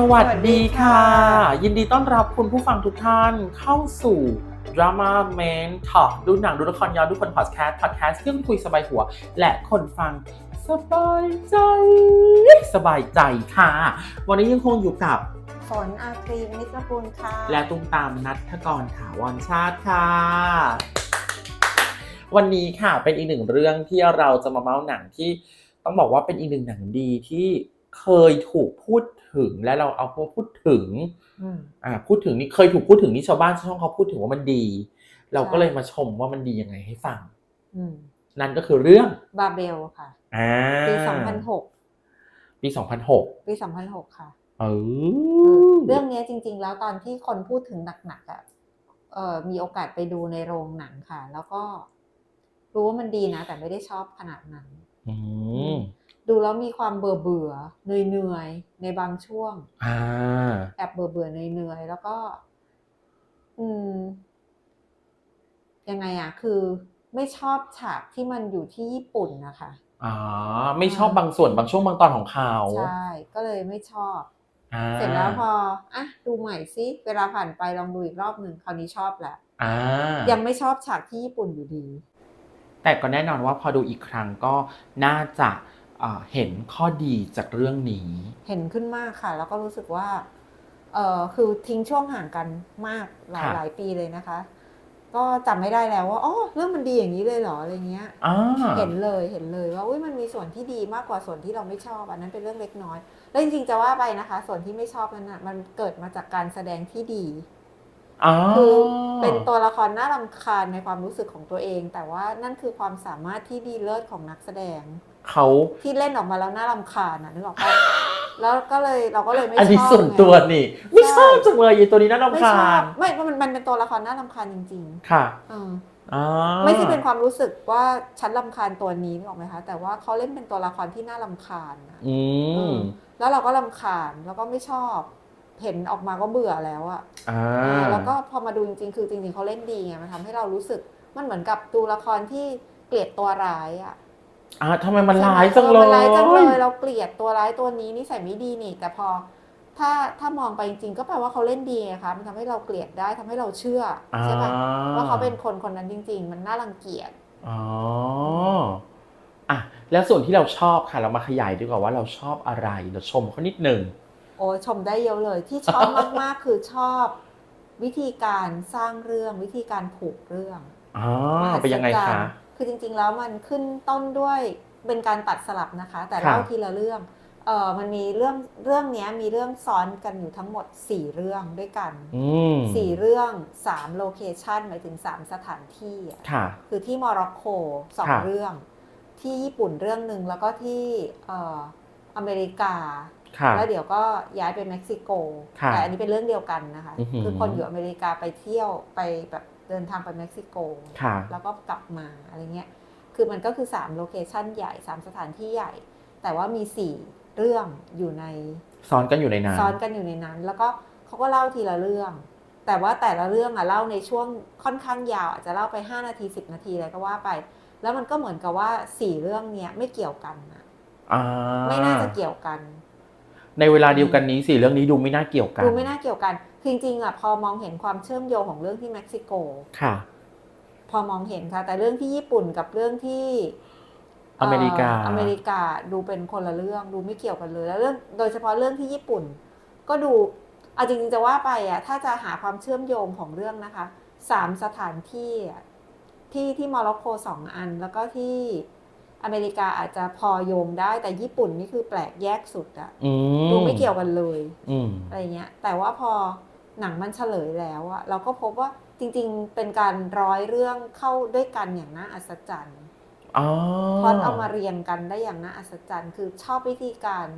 สวัสดีค่ะสวัสดีค่ะ ยินดีต้อนรับคุณผู้ฟังทุกท่านเข้าสู่ Drama Man Talk ดูหนังดูละครย้อนดูคนพอดแคสต์พอดแคสต์ที่คุยสบายหัว และคนฟังสบายใจสบายใจค่ะ วันนี้ยังคงอยู่กับฝนอาครีมนิตรกุลค่ะ และตุ้มตามนัทกรถาวรชาติค่ะ วันนี้ค่ะเป็นอีกหนึ่งเรื่องที่เราจะมาเมาส์หนังที่ต้องบอกว่าเป็นอีกหนึ่งหนังดีที่เคยถูกพูด ถึงและเราเอามาพูดถึงอืมอ่าพูดถึงนี่เคยถูกพูดถึงนี่ชาวบ้านชาวช่องเขาพูดถึงว่ามันดี เราก็ใช่เลยมาชมว่ามันดียังไงให้ฟังอืมนั่นก็คือเรื่องบาเบลค่ะอ่าปี2006ปี2006ปี2006ค่ะเออเรื่องเนี้ยจริง ๆ แล้วตอนที่คนพูดถึงหนักๆอะเอ่อมีโอกาสไปดูในโรงหนังค่ะ แล้วก็รู้ว่ามันดีนะ แต่ไม่ได้ชอบขนาดนั้น อืม ดูแล้วมีความเบื่อเบื่อเหนื่อยเหนื่อยๆในบางช่วงอ่าแอบเบื่อเบื่อเหนื่อยเหนื่อยๆแล้วก็ อืม ยังไงอะคือไม่ชอบฉากที่มันอยู่ที่ญี่ปุ่นนะคะอ๋อไม่ชอบบางส่วนบางช่วงบางตอนของเขาใช่ก็เลยไม่ชอบอ่าเสร็จแล้วพออะดูใหม่สิเวลาผ่านไปลองดูอีกรอบหนึ่งคราวนี้ชอบแหละอ่ายังไม่ชอบฉากที่ญี่ปุ่นอยู่ดี แต่ก็แน่นอนว่าพอดูอีกครั้งก็น่าจะ เอ่อเห็นข้อดีจากเรื่องนี้ เห็นขึ้นมากค่ะ แล้วก็รู้สึกว่าเออคือทิ้งช่วงห่างกันมากหลายค่ะหลายปีเลยนะคะ ก็จำไม่ได้แล้วว่าอ๋อเรื่องมันดีอย่างนี้เลยเหรออะไรเงี้ยอ่าเห็นเลยเห็นเลยว่าอุ้ยมันมีส่วนที่ดีมากกว่าส่วนที่เราไม่ชอบอันนั้นเป็นเรื่องเล็กน้อย แล้วจริงๆจะว่าไปนะคะ ส่วนที่ไม่ชอบนั้นน่ะมันเกิดมาจากการแสดงที่ดีอ๋อ คือเป็นตัวละครน่ารำคาญในความรู้สึกของตัวเอง แต่ว่านั่นคือความสามารถที่ดีเลิศของนักแสดงเขาที่เล่นออกมาแล้วน่ารำคาญนะนึกออกปะแล้วก็เลยเราก็เลยไม่ชอบอันนี้ส่วนตัวไงนี่ไม่ชอบจังเลยยีตัวนี้น่ารำไม่ชคาอบญไม่มันมันเป็นตัวละครน่ารำคาญจริงค่ะๆเอออ่าไม่ใช่เป็นความรู้สึกว่าฉันรำคาญตัวนี้นึกออกไหมคะ แต่ว่าเขาเล่นเป็นตัวละครที่น่ารำคาญนะอืเอมอแล้วเราก็รำคาญแล้วก็ไม่ชอบ เห็นออกมาก็เบื่อแล้วอะอ่าเออแล้วก็พอมาดูจริงๆ คือจริงๆเขาเล่นดีไงมันทำให้เรารู้สึกมันเหมือนกับดูละครที่เกลียดตัวร้ายอะอ่าทำไมมันใช่ไหร้ายจังเลออมันร้ายจังเลยยเราเกลียดตัวร้ายตัวนี้นิสัยไม่ดีนี่ แต่พอถ้าถ้ามองไปจริงๆก็แปลว่าเขาเล่นดีไงคะมันทำให้เราเกลียดได้ทำให้เราเชื่ออใช่ปะว่าเขาเป็นคนคนนั้นจริง ๆ มันน่ารังเกียจ อ๋ออะแล้วส่วนที่เราชอบค่ะ เรามาขยายดีกว่าว่าเราชอบอะไร เราชมเขานิดหนึ่ง โอ้ยชมได้เยอะเลย ที่ชอบมากๆคือชอบวิธีการสร้างเรื่องวิธีการผูกเรื่องอ๋อเป็นยังไงมหัศจรคะรย์คือจริงๆแล้วมันขึ้นต้นด้วยเป็นการตัดสลับนะคะ แต่ค่ะเล่าทีละเรื่องเออมันมีเรื่องเรื่องเนี้ยมีเรื่องซ้อนกันอยู่ทั้งหมด 4 เรื่องด้วยกันอืมสี่เรื่อง3โลเคชันหมายถึง 3 สถานที่อะค่ะคือที่โมร็อกโกสองค่ะเรื่อง ที่ญี่ปุ่นเรื่องหนึ่งแล้วก็ที่เอ่ออเมริกา ค่ะแล้วเดี๋ยวก็ย้ายไปเม็กซิโก ค่ะแต่อันนี้เป็นเรื่องเดียวกันนะคะ อื้อหือ คือคนอยู่อเมริกาไปเที่ยวไปแบบเดินทางไปเม็กซิโก ค่ะ แล้วก็กลับมาอะไรเงี้ย คือมันก็คือ3โลเคชันใหญ่ 3 สถานที่ใหญ่ แต่ว่ามี 4 เรื่องอยู่ในซ้อนกันอยู่ในนั้น ซ้อนกันอยู่ในนั้น แล้วก็เขาก็เล่าทีละเรื่อง แต่ว่าแต่ละเรื่องอะเล่าในช่วงค่อนข้างยาวอาจจะเล่าไป 5 นาที 10 นาทีอะไรก็ว่าไป แล้วมันก็เหมือนกับว่า 4 เรื่องเนี้ยไม่เกี่ยวกันนะอ่าไม่น่าจะเกี่ยวกัน ในเวลาเดียวกันนี้สี่เรื่องนี้ดูไม่น่าเกี่ยวกัน ดูไม่น่าเกี่ยวกัน คือจริงๆอะพอมองเห็นความเชื่อมโยงของเรื่องที่เม็กซิโก ค่ะ พอมองเห็นค่ะ แต่เรื่องที่ญี่ปุ่นกับเรื่องที่เอเมริกา อเมริกาดูเป็นคนละเรื่องดูไม่เกี่ยวกันเลย แล้วเรื่องโดยเฉพาะเรื่องที่ญี่ปุ่น ก็ดูเอาจริงๆจะว่าไปอะถ้าจะหาความเชื่อมโยงของเรื่องนะคะสามสถานที่อะที่ที่โมร็อกโกสองอันแล้วก็ที่ อเมริกาอาจจะพอโยงได้แต่ญี่ปุ่นนี่คือแปลกแยกสุดอะอืมดูไม่เกี่ยวกันเลยอืมอะไรเงี้ย แต่ว่าพอหนังมันเฉลยแล้วอะเราก็พบว่าจริง ๆ เป็นการร้อยเรื่องเข้าด้วยกันอย่างน่าอัศจรรย์อ๋อพล็อดเอามาเรียงกันได้อย่างน่าอัศจรรย์ คือชอบวิธีการ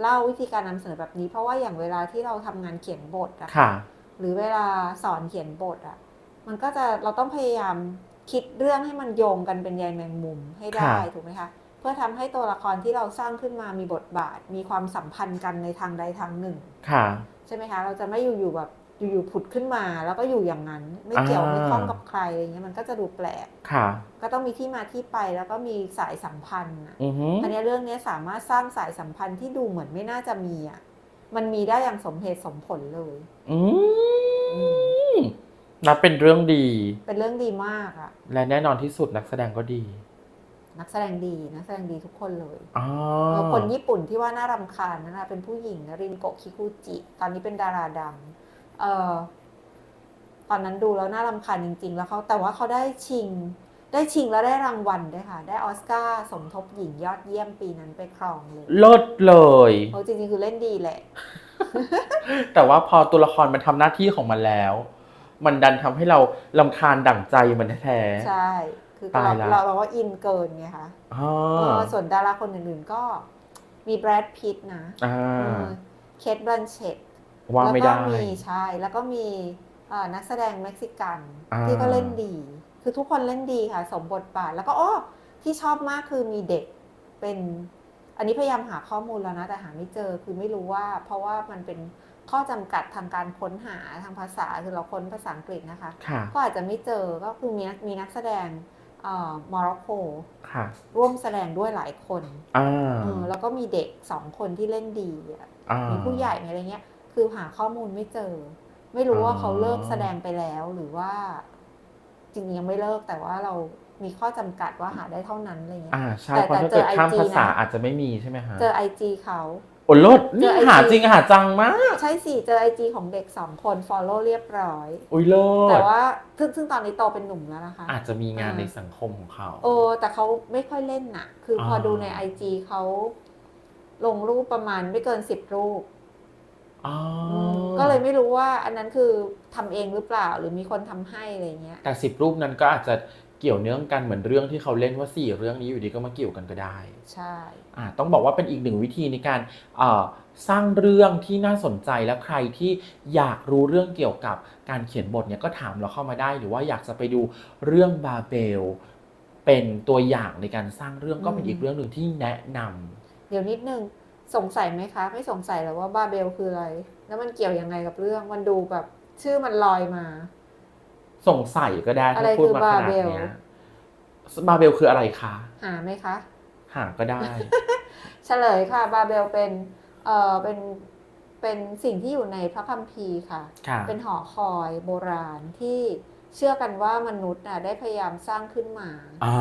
เล่าวิธีการนำเสนอแบบนี้ เพราะว่าอย่างเวลาที่เราทำงานเขียนบทอะค่ะหรือเวลาสอนเขียนบทอะมันก็จะเราต้องพยายาม คิดเรื่องให้มันโยงกันเป็นใยแมงมุมให้ได้ค่ะถูกไหมคะ เพื่อทำให้ตัวละครที่เราสร้างขึ้นมามีบทบาท มีความสัมพันธ์กันในทางใดทางหนึ่ง ค่ะ ใช่ไหมคะ เราจะไม่อยู่ๆแบบอยู่ๆผุดขึ้นมา แล้วก็อยู่อย่างนั้น ไม่เกี่ยวอ่าไม่ข้องกับใครอะไรเงี้ยมันก็จะดูแปลกค่ะ ก็ต้องมีที่มาที่ไปแล้วก็มีสายสัมพันธ์อะอือฮึอันเนี้ยเรื่องเนี้ยสามารถสร้างสายสัมพันธ์ที่ดูเหมือนไม่น่าจะมีอะมันมีได้อย่างสมเหตุสมผลเลย อืม นับเป็นเรื่องดี เป็นเรื่องดีมากอะและแน่นอนที่สุดนักแสดงก็ดี นักแสดงดีนักแสดงดีทุกคนเลยอ๋อเออคนญี่ปุ่นที่ว่าน่ารำคาญนั่นนะเป็นผู้หญิงรินโกะคิคุจิ ตอนนี้เป็นดาราดังเออตอนนั้นดูแล้วน่ารำคาญจริง ๆ แล้วเขาแต่ว่าเขาได้ชิง ได้ชิงแล้วได้รางวัลด้วยค่ะ ได้ออสการ์สมทบหญิงยอดเยี่ยมปีนั้นไปครองเลยเลิศเลยเขาจริงๆคือเล่นดีแหละ แต่ว่าพอตัวละครมันทำหน้าที่ของมันแล้ว มันดันทำให้เราลำคาญดั่งใจมันแท้ใช่ คือตายเราละเราเราก็อินเกินไงคะๆอ๋อเออส่วนดาราคนอื่นๆก็มีแบรดพิตนะอ่าเคทบลันเชตว่าแล้วไม่ก็ได้มีใช่ แล้วก็มีเอ่อนักแสดงเม็กซิกันอ่าที่ก็เล่นดี คือทุกคนเล่นดีค่ะ สมบทบาท แล้วก็อ้อที่ชอบมากคือมีเด็กเป็น อันนี้พยายามหาข้อมูลแล้วนะ แต่หาไม่เจอ คือไม่รู้ว่า เพราะว่ามันเป็น ข้อจำกัดทางการค้นหาทางภาษาคือเราค้นภาษาอังกฤษนะคะค่ะก็อาจจะไม่เจอก็คือมีนักมีนักแสดงเอ่อมร็อกโกค่ะร่วมแสดงด้วยหลายคนอ่าเออแล้วก็มีเด็กสองคนที่เล่นดีอะอ่ามีผู้ใหญ่มีอะไรเงี้ย คือหาข้อมูลไม่เจอ ไม่รู้ว่าอ๋อเขาเลิกแสดงไปแล้วหรือว่า จริงๆยังไม่เลิกแต่ว่าเรามีข้อจำกัดว่าหาได้เท่านั้นอะไรเงี้ยอ่าใช่แต่เพราะถ้าแต่เจเกิอดข้าม IG ภาษานะอาจจะไม่มีใช่ไหมฮะเจอไอจีเขา โอ้ลดนี่เจอ IG หาจริงหาจังมาก ใช่สิเจอไอจีของเด็กสองคน follow เรียบร้อย อุ้ยเลิแต่ศว่าซึ่งซึ่งตอนนี้โตเป็นหนุ่มแล้วนะคะ อาจจะมีงานอ่าในสังคมของเขา โอ้แต่เขาไม่ค่อยเล่นน่ะ คือพออาดูในไอจีเขาลงรูปประมาณไม่เกินสิบรูปอ๋อก็เลยไม่รู้ว่าอันนั้นคือทำเองหรือเปล่าหรือมีคนทำให้อะไรเงี้ย แต่สิบรูปนั้นก็อาจจะเกี่ยวเนื่องกันเหมือนเรื่องที่เขาเล่นว่าสี่เรื่องนี้อยู่ดีก็มาเกี่ยวกันก็ได้ ใช่อ่าต้องบอกว่าเป็นอีกหนึ่งวิธีในการเอ่อสร้างเรื่องที่น่าสนใจและใครที่อยากรู้เรื่องเกี่ยวกับการเขียนบทเนี่ยก็ถามเราเข้ามาได้ หรือว่าอยากจะไปดูเรื่องบาเบล เป็นตัวอย่างในการสร้างเรื่องก็เป็นอีกเรื่องหนึ่งที่แนะนำเดี๋ยวนิดนึงสงสัยไหมคะ ไม่สงสัยหรอว่าบาเบลคืออะไร แล้วมันเกี่ยวยังไงกับเรื่องมันดูแบบชื่อมันลอยมา สงสัยก็ได้อะไรถ้าพูดมาคือขนาดบาเบลเนี้ยบาเบลคืออะไรคะ หาไหมคะ หาก็ได้ เฉลยค่ะ บาเบลเป็นเอ่อเป็นเป็นสิ่งที่อยู่ในพระคัมภีร์ค่ะค่ะเป็นหอคอยโบราณที่เชื่อกันว่ามนุษย์น่ะได้พยายามสร้างขึ้นมาอ่า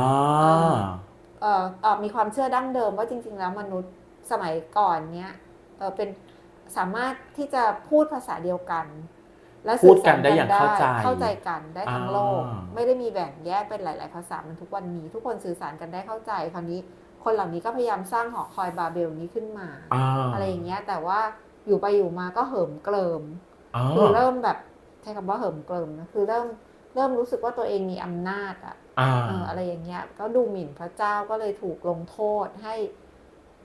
เอ่อเอ่อมีความเชื่อดั้งเดิมว่าจริง ๆ แล้วมนุษย์สมัยก่อนเนี้ยเออเป็นสามารถที่จะพูดภาษาเดียวกัน และพูสื่ดอกัสานรได้อย่างเข้าใจเข้าใจกันได้ทั้งโลกอ่าไม่ได้มีแบ่งแยกเป็นหลาย ๆ ภาษามันทุกวันนี้ ทุกคนสื่อสารกันได้เข้าใจคราวนี้ คนเหล่านี้ก็พยายามสร้างหอคอยบาเบลนี้ขึ้นมาอ่าอะไรอย่างเงี้ยแต่ว่าอยู่ไปอยู่มาก็เหิมเกลิมอ่าคือเริ่มแบบใช้คำว่าเหิมเกลิมนะคือเริ่มเริ่มรู้สึกว่าตัวเองมีอำนาจอะอ่าเอออะไรอย่างเงี้ยก็ดูหมิ่นพระเจ้าก็เลยถูกลงโทษให้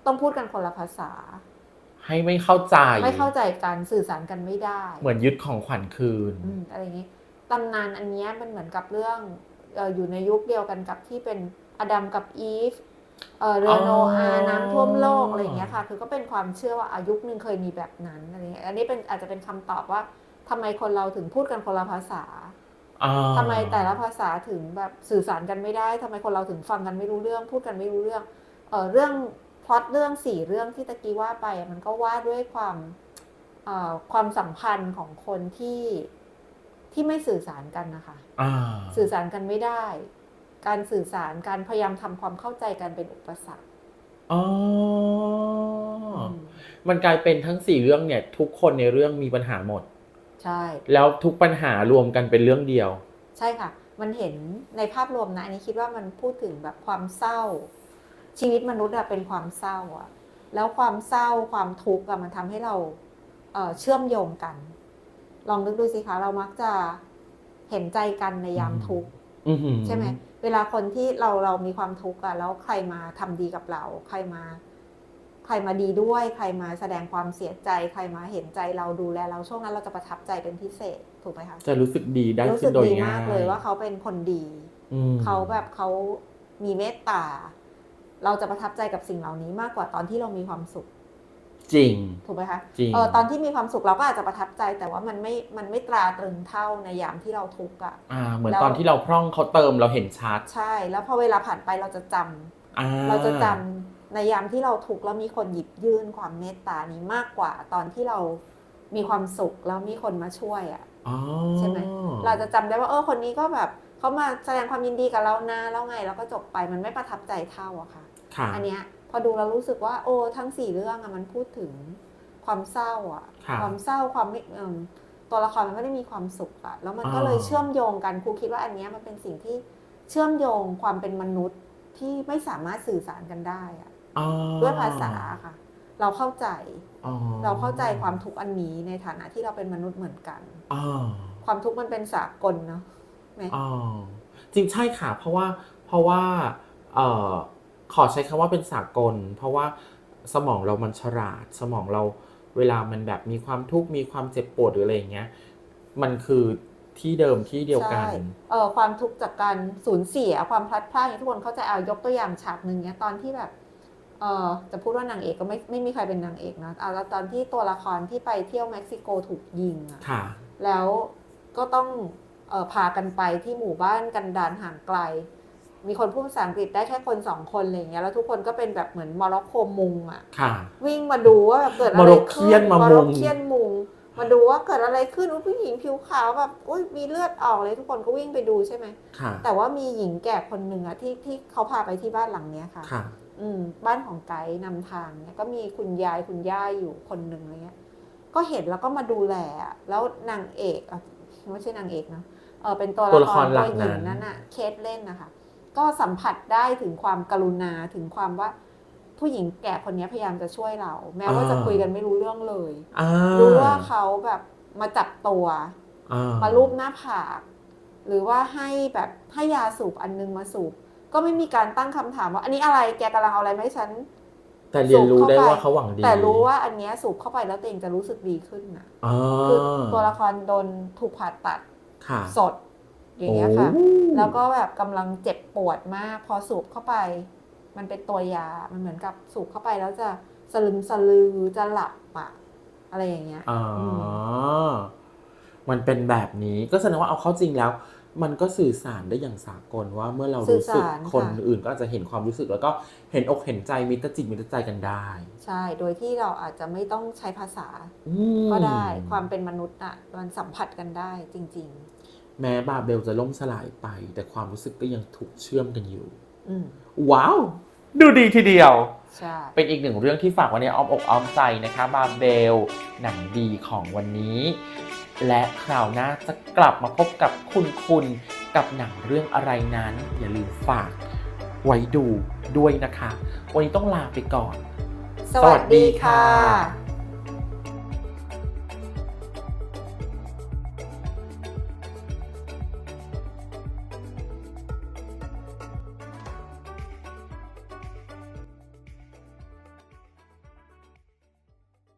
ต้องพูดกันคนละภาษา ให้ไม่เข้าใจ ไม่เข้าใจกันสื่อสารกันไม่ได้ เหมือนยึดของขวัญคืนอืมอะไรอย่างงี้ตำนานอันเนี้ยมันเหมือนกับเรื่องเอออยู่ในยุคเดียวกันกับที่เป็นอดัมกับอีฟเออเรือโนอาห์น้ำท่วมโลกอะไรอย่างเงี้ยค่ะ คือก็เป็นความเชื่อว่าอายุคนึงเคยมีแบบนั้นอะไรเงี้ยอันนี้เป็นอาจจะเป็นคำตอบว่าทำไมคนเราถึงพูดกันคนละภาษาอ่าทำไมแต่ละภาษาถึงแบบสื่อสารกันไม่ได้ทำไมคนเราถึงฟังกันไม่รู้เรื่อง พูดกันไม่รู้เรื่องเออเรื่อง พล็อตเรื่องสี่เรื่องที่ตะกี้ว่าไปอะมันก็ว่าด้วยความเอ่อความสัมพันธ์ของคนที่ที่ไม่สื่อสารกันนะคะอ่าสื่อสารกันไม่ได้ การสื่อสารการพยายามทำความเข้าใจกันเป็นอุปสรรคอ๋ออมมันกลายเป็นทั้งสี่เรื่องเนี่ย ทุกคนในเรื่องมีปัญหาหมด ใช่ แล้วทุกปัญหารวมกันเป็นเรื่องเดียว ใช่ค่ะ มันเห็นในภาพรวมนะ อันนี้คิดว่ามันพูดถึงแบบความเศร้า ชีวิตมนุษย์อะเป็นความเศร้าอะแล้วความเศร้าความทุกข์อะมันทำให้เราเอ่อเชื่อมโยงกัน ลองนึกดูสิคะ เรามักจะเห็นใจกันในยามทุกข์อือหือใช่ไหมเวลาคนที่เราเรามีความทุกข์อะแล้วใครมาทำดีกับเรา ใครมา ใครมาดีด้วย ใครมาแสดงความเสียใจ ใครมาเห็นใจเราดูแลเราช่วงนั้นเราจะประทับใจเป็นพิเศษถูกไหมคะจะรู้สึกดีได้รู้ขึ้สึนกโดยดีง่ามายกเลยว่าเขาเป็นคนดีอืมเขาแบบเขามีเมตตา เราจะประทับใจกับสิ่งเหล่านี้มากกว่าตอนที่เรามีความสุข จริง ถูกไหมคะจริง เออตอนที่มีความสุขเราก็อาจจะประทับใจ แต่ว่ามันไม่มันไม่ตราตรึงเท่าในยามที่เราทุกข์อะ อ่า เหมือนแล้ว ตอนที่เราพร่องเขาเติมเราเห็นชัดใช่ แล้วพอเวลาผ่านไปเราจะจำอ่าเราจะจในยามที่เราถูกข์แล้วมีคนหยิบยื่นความเมตตานี้มากกว่าตอนที่เรามีความสุขแล้วมีคนมาช่วยอะอ๋อใช่ไหม เราจะจำได้ว่าเออคนนี้ก็แบบเขามาแสดงความยินดีกับเรานะแล้วไงแล้วก็จบไปมันไม่ประทับใจเท่าอะค่ะค่ะ อันเนี้ยพอดูแล้วรู้สึกว่าโอ้ทั้งสี่เรื่องอะมันพูดถึงความเศร้าอะค่ะความเศร้าความไม่เอิ่มตัวละครมันไม่ได้มีความสุขอะแล้วมันก็อ่าเลยเชื่อมโยงกันครูคิดว่าอันเนี้ยมันเป็นสิ่งที่เชื่อมโยงความเป็นมนุษย์ที่ไม่สามารถสื่อสารกันได้อะอ๋อด้วยภาษาค่ะ เราเข้าใจอ๋อเราเข้าใจความทุกข์อันนี้ในฐานะที่เราเป็นมนุษย์เหมือนกันอ๋อความทุกข์มันเป็นสากลเนาะไหมอ๋อจริงใช่ค่ะ เพราะว่าเพราะว่าเอ่อ ขอใช้คำว่าเป็นสากล เพราะว่าสมองเรามันฉลาด สมองเราเวลามันแบบมีความทุกข์มีความเจ็บปวดหรืออะไรอย่างเงี้ยมันคือที่เดิมที่เดียวกันใช่เออความทุกข์จากการสูญเสียความพลัดพรากอย่างที่ทุกคนเข้าใจเอายกตัวอย่างฉากหนึ่งเนี้ยตอนที่แบบเออจะพูดว่านางเอกก็ไม่ไม่มีใครเป็นนางเอกนะเอาแล้วตอนที่ตัวละครที่ไปเที่ยวเม็กซิโกถูกยิงอะค่ะแล้วก็ต้องเออพากันไปที่หมู่บ้านกันดานห่างไกล มีคนพูดภาษาอังกฤษได้แค่คนสองคนอะไรอย่างเงี้ยแล้วทุกคนก็เป็นแบบเหมือนมอร็อกโกมุงอะค่ะ วิ่งมาดูว่าแบบเกิดอะไรมอร็อกเคีขึ้ยนนมามุงร็อกเคียนมุงมาดูว่าเกิดอะไรขึ้นอุ๊ยผู้หญิงผิวขาวแบบอุ้ยมีเลือดออกเลยทุกคนก็วิ่งไปดูใช่ไหมค่ะแต่ว่ามีหญิงแก่คนหนึ่งอะที่ที่เขาพาไปที่บ้านหลังเนี้ยค่ะค่ะอืมบ้านของไกด์นำทางเนี่ยก็มีคุณยายคุณย่าอยู่คนหนึ่งอะไรเงี้ย ก็เห็นแล้วก็มาดูแลอะแล้วนางเอกอะไม่ใช่นางเอกนะเออเป็นตัวตัวละละคครรหลัตักวหญิงนั้นนั่นอะเคสเล่นนะคะ ก็สัมผัสได้ถึงความกรุณาถึงความว่าผู้หญิงแก่คนนี้พยายามจะช่วยเรา แม้ว่าจะคุยกันไม่รู้เรื่องเลยอ่ารู้ว่าเขาแบบมาจับตัวอ่ามาลูบหน้าผาก หรือว่าให้แบบให้ยาสูบอันนึงมาสูบ ก็ไม่มีการตั้งคำถามว่า อันนี้อะไรแกกำลังเอาอะไรมาให้ฉัน แต่เรียนรู้ได้สูบเข้าไปว่าเขาหวังดี แต่รู้ว่าอันเนี้ยสูบเข้าไปแล้วตัวเองจะรู้สึกดีขึ้นนะอ่าคือตัวละครโดนถูกผ่าตัดค่ะสด อย่างเงี้ยค่ะโอ้แล้วก็แบบกำลังเจ็บปวดมาก พอสูบเข้าไป มันเป็นตัวยา มันเหมือนกับสูบเข้าไปแล้วจะสลึมสลือจะหลับอะอะไรอย่างเงี้ยอ๋ออมมันเป็นแบบนี้ก็แสดงว่าเอาเข้าจริงแล้ว มันก็สื่อสารได้อย่างสากลว่าเมื่อเราสื่อรู้สึกสารคนค่ะอื่นก็อาจจะเห็นความรู้สึก แล้วก็เห็นอกเห็นใจมิตรจิตมิตรใจกันได้ ใช่ โดยที่เราอาจจะไม่ต้องใช้ภาษาอืมก็ได้ความเป็นมนุษย์อะมันสัมผัสกันได้จริง แม้บาเบลจะล่มสลายไป แต่ความรู้สึกก็ยังถูกเชื่อมกันอยู่ๆอืมว้าว ดูดีทีเดียว ใช่ เป็นอีกหนึ่งเรื่องที่ฝากไว้ในอ้อมอกอ้อมใจนะคะบาเบล หนังดีของวันนี้ และคราวหน้าจะกลับมาพบกับคุณคุณกับหนังเรื่องอะไรนั้น อย่าลืมฝากไว้ดูด้วยนะคะ วันนี้ต้องลาไปก่อน สวัสดีค่ะ